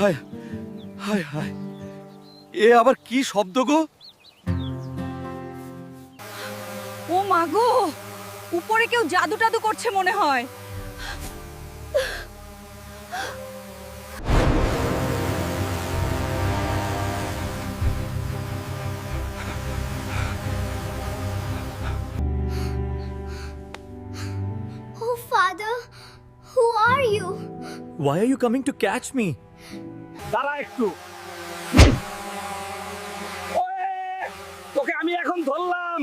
হায় হায় হায় এ আবার কি শব্দ গো ও মাগো উপরে কেউ জাদু টাদু করছে মনে হয় Oh, Father, who are you? Why are you coming to catch me? দাঁড়া একটু। তোকে আমি এখন ধরলাম।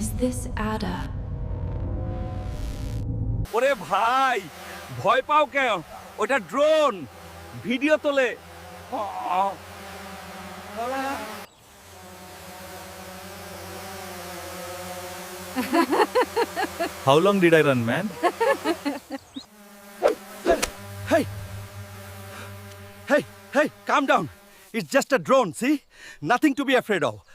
Is this Ada? ওরে ভাই ভয় পাও কেন? ওটা ড্রোন ভিডিও তোলে। How long did I run, man? Hey! Hey, hey, calm down. It's just a drone, see? Nothing to be afraid of.